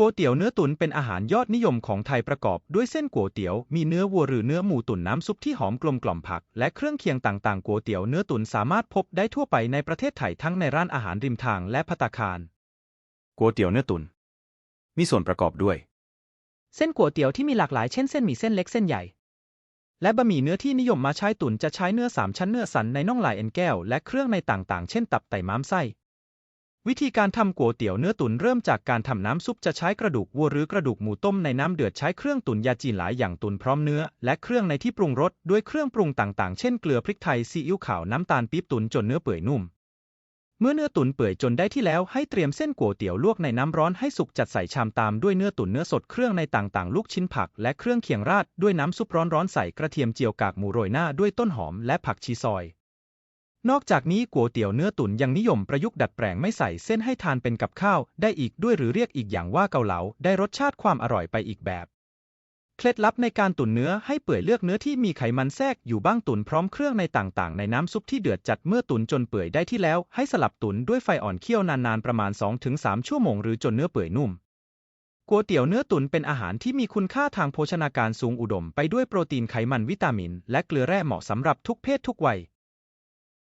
ก๋วยเตี๋ยวเนื้อตุ๋นเป็นอาหารยอดนิยมของไทยประกอบด้วยเส้นก๋วยเตี๋ยว มีเนื้อวัวหรือเนื้อหมูตุ๋นน้ำซุปที่หอมกลมกล่อมผัก และเครื่องเคียงต่างๆก๋วยเตี๋ยวเนื้อตุ๋นสามารถพบได้ทั่วไปในประเทศไทยทั้งในร้านอาหารริมทางและภัตตาคารก๋วยเตี๋ยวเนื้อตุ๋นมีส่วนประกอบด้วย เส้นก๋วยเตี๋ยวที่มีหลากหลายเช่นเส้นหมี่เส้นเล็กเส้นใหญ่ และบะหมี่เนื้อที่นิยมมาใช้ตุ๋นจะใช้เนื้อสามชั้นเนื้อสันในน่องลายเอ็นแก้วและเครื่องในต่างๆ เช่นตับไตม้ามไส้ วิธีการทำก๋วยเตี๋ยวเนื้อตุ๋นเริ่มจากการทำน้ำซุปจะใช้กระดูกวัวหรือกระดูกหมูต้มในน้ำเดือดใช้เครื่องตุ๋นยาจีนหลายอย่างตุ๋นพร้อมเนื้อ และเครื่องในที่ปรุงรสด้วยเครื่องปรุงต่างๆ เช่นเกลือพริกไทยซีอิ๊วขาวน้ำตาลปี๊บตุ๋นจนเนื้อเปื่อยนุ่ม เมื่อเนื้อตุ๋นเปื่อยจนได้ที่แล้วให้เตรียมเส้นก๋วยเตี๋ยวลวกในน้ำร้อนให้สุกจัดใส่ชามตามด้วยเนื้อตุ๋นเนื้อสดเครื่องในต่างๆ ลูกชิ้นผัก และเครื่องเคียงราดด้วยน้ำซุปร้อนๆใส่กระเทียมเจียวกากหมูโรยหน้าด้วยต้นหอมและผักชีซอย นอกจากนี้ก๋วยเตี๋ยวเนื้อตุ๋นยังนิยมประยุกต์ดัดแปลงไม่ใส่เส้นให้ทานเป็นกับข้าวได้อีกด้วยหรือเรียกอีกอย่างว่าเกาเหลาได้รสชาติความอร่อยไปอีกแบบ เคล็ดลับในการตุ๋นเนื้อให้เปื่อยเลือกเนื้อที่มีไขมันแทรกอยู่บ้างตุ๋นพร้อมเครื่องในต่างๆ ในน้ำซุปที่เดือดจัดเมื่อตุ๋นจนเปื่อยได้ที่แล้ว ให้สลับตุ๋นด้วยไฟอ่อนเคี่ยวนานๆประมาณ 2-3 ชั่วโมงหรือจนเนื้อเปื่อยนุ่มก๋วยเตี๋ยวเนื้อตุ๋นเป็นอาหารที่มีคุณค่าทางโภชนาการสูงอุดม ไปด้วยโปรตีนไขมันวิตามิน และเกลือแร่เหมาะสำหรับทุกเพศทุกวัย